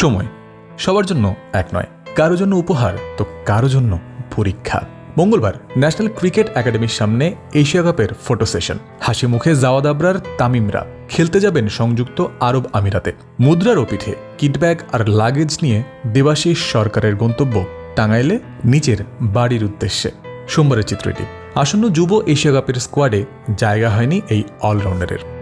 সময়। সবার জন্য এক নয়। কারও জন্য উপহার তো কারও জন্য পরীক্ষা। মঙ্গলবার ন্যাশনাল ক্রিকেট একাডেমির সামনে এশিয়া কাপের ফটো সেশন। হাসি মুখে জাওয়াদ আবরার, তামিমরা খেলতে যাবেন সংযুক্ত আরব আমিরাতে। মুদ্রার পিঠে কিটব্যাগ আর লাগেজ নিয়ে দেবাশিস সরকারের গন্তব্য টাঙ্গাইলে নিজের বাড়ির উদ্দেশ্যে। সোমবারের চিত্রটি। আসন্ন যুব এশিয়া কাপের স্কোয়াডে জায়গা হয়নি এই অলরাউন্ডারের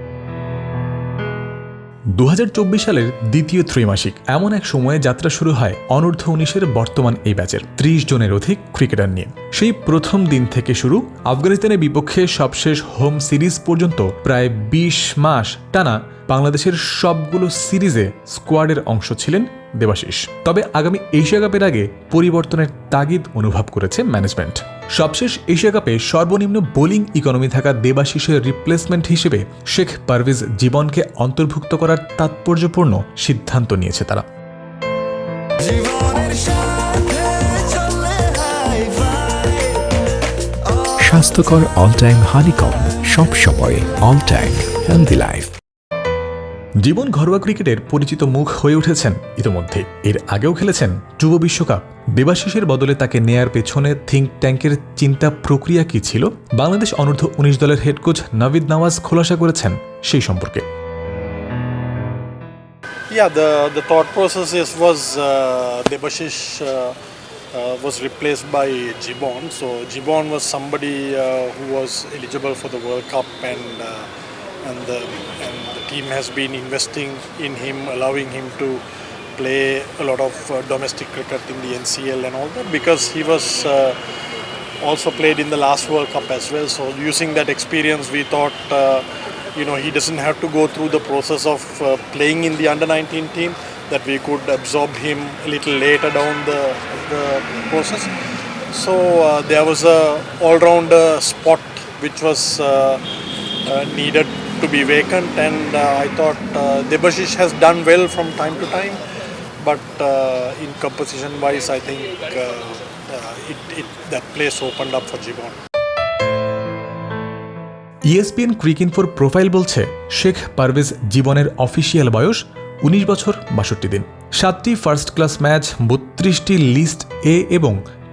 দু হাজার চব্বিশ সালের দ্বিতীয় ত্রৈমাসিক এমন এক সময়ে যাত্রা শুরু হয় অনূর্ধ্ব উনিশের বর্তমান এই ব্যাচের ত্রিশ জনের অধিক ক্রিকেটার নিয়ে। সেই প্রথম দিন থেকে শুরু আফগানিস্তানের বিপক্ষে সবশেষ হোম সিরিজ পর্যন্ত প্রায় ২০ মাস টানা বাংলাদেশের সবগুলো সিরিজে স্কোয়াডের অংশ ছিলেন দেবাশিস তবে আগামী এশিয়া কাপের আগে পরিবর্তনের তাগিদ অনুভব করেছে ম্যানেজমেন্ট সবশেষ এশিয়া কাপে সর্বনিম্ন বোলিং ইকোনমি থাকা দেবাশিসের রিপ্লেসমেন্ট হিসেবে শেখ পারভেজ জীবনকে অন্তর্ভুক্ত করার তাৎপর্যপূর্ণ সিদ্ধান্ত নিয়েছে তারা। স্বাস্থ্যকর অল টাইম হানিকম সব সময় all time healthy life Jibon ঘরোয়া ক্রিকেটের পরিচিত মুখ হয়ে উঠেছেন ইতোমধ্যে। এর আগেও খেলেছেন যুব বিশ্বকাপ। দেবাশিসের বদলে তাকে নেয়ার পেছনে থিঙ্ক ট্যাঙ্কের চিন্তা প্রক্রিয়া কি ছিল? বাংলাদেশ অনূর্ধ্ব উনিশ দলের হেড কোচ নাভিদ নওয়াজ খোলাসা করেছেন সেই সম্পর্কে। Yeah, the, the thought process is, was uh, Debashish uh, uh, was replaced by Jibon. So Jibon was somebody uh, who was eligible for the World Cup, and uh, and the and the team has been investing in him, allowing him to play a lot of uh, domestic cricket in the NCL and all that because he was. Uh, also played in the last World Cup as well. So using that experience, we thought, uh, you know, he doesn't have to go through the process of uh, playing in the under 19 team. That we could absorb him a little later down the, the process. So uh, there was a all-rounder spot which was uh, needed to be vacant, and uh, I thought uh, Debashish has done well from time to time but uh, in composition wise i think uh, uh, it, it that place opened up for Jibon. ESPN ক্রিকিনফোর profile বলছে শেখ পারভেজ জীবনের official বয়স উনিশ বছর বাষট্টি দিন সাতটি first class match বত্রিশটি list A এবং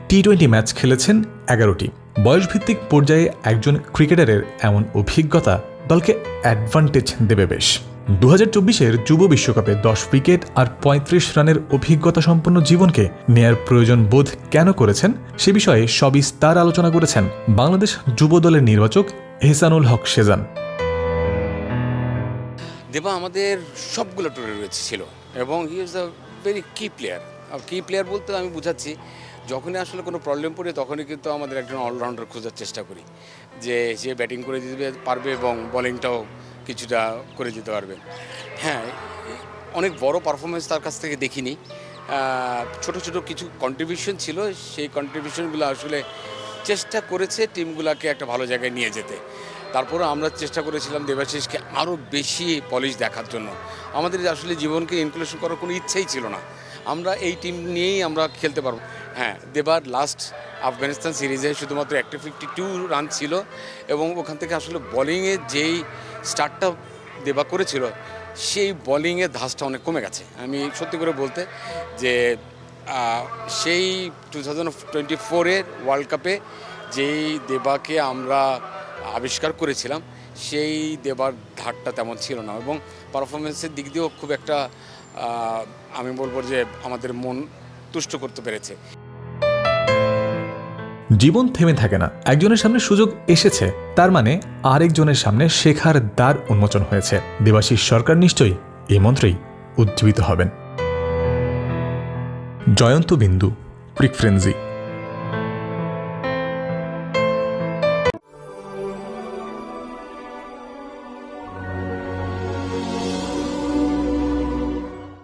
টি টোয়েন্টি ম্যাচ খেলেছেন এগারোটি বয়সভিত্তিক পর্যায়ে একজন ক্রিকেটারের এমন অভিজ্ঞতা দলকে অ্যাডভান্টেজ দেবে বেশ। দু হাজার চব্বিশের যুব বিশ্বকাপে দশ উইকেট আর পঁয়ত্রিশ রানের অভিজ্ঞতা সম্পন্ন জীবনকে নেয়ার প্রয়োজন বোধ কেন করেছেন, সে বিষয়ে সবিস্তার আলোচনা করেছেন বাংলাদেশ যুব দলের নির্বাচক এহসানুল হক সেজান। দেবা, আমাদের সবগুলো টুরে রয়েছে, ছিল। এবং he is a very key player R key player বলতে আমি বুঝাচ্ছি যখনই আসলে কোনো প্রবলেম পড়ে, তখনই কিন্তু আমাদের একজন অলরাউন্ডার খোঁজার চেষ্টা করি। যে সে ব্যাটিং করে দিতে পারবে এবং বোলিংটাও কিছুটা করে দিতে পারবে। হ্যাঁ অনেক বড় পারফরমেন্স তার কাছ থেকে দেখিনি। ছোট ছোট কিছু কন্ট্রিবিউশন ছিল। সেই কন্ট্রিবিউশনগুলো আসলে চেষ্টা করেছে টিমগুলোকে একটা ভালো জায়গায় নিয়ে যেতে। তারপরে আমরা চেষ্টা করেছিলাম দেবাশিসকে আরও বেশি পলিশ দেখার জন্য। আমাদের আসলে জীবনকে ইনক্লুশন করার কোনো ইচ্ছেই ছিল না। আমরা এই টিম নিয়েই আমরা খেলতে পারব। হ্যাঁ দেবার লাস্ট আফগানিস্তান সিরিজে শুধুমাত্র একটা ফিফটি টু রান ছিল এবং ওখান থেকে আসলে বোলিংয়ে যেই স্টার্টটা দেবা করেছিল, সেই বোলিংয়ের ধাসটা অনেক কমে গেছে। আমি সত্যি করে বলতে যে সেই টু থাউজেন্ড টোয়েন্টি ফোরের ওয়ার্ল্ড কাপে যেই দেবাকে আমরা আবিষ্কার করেছিলাম, সেই দেবার ধারটা তেমন ছিল না এবং পারফরমেন্সের দিক দিয়েও খুব একটা আমি বলব যে আমাদের মন তুষ্ট করতে পেরেছে। জীবন থেমে থাকে না। একজনের সামনে সুযোগ এসেছে, তার মানে আরেকজনের সামনে শেখার দ্বার উন্মোচন হয়েছে। দেবাশিস সরকার নিশ্চয়ই এই মন্ত্রেই উজ্জীবিত হবেন। জয়ন্ত বিন্দু ক্রিক ফ্রেন্সি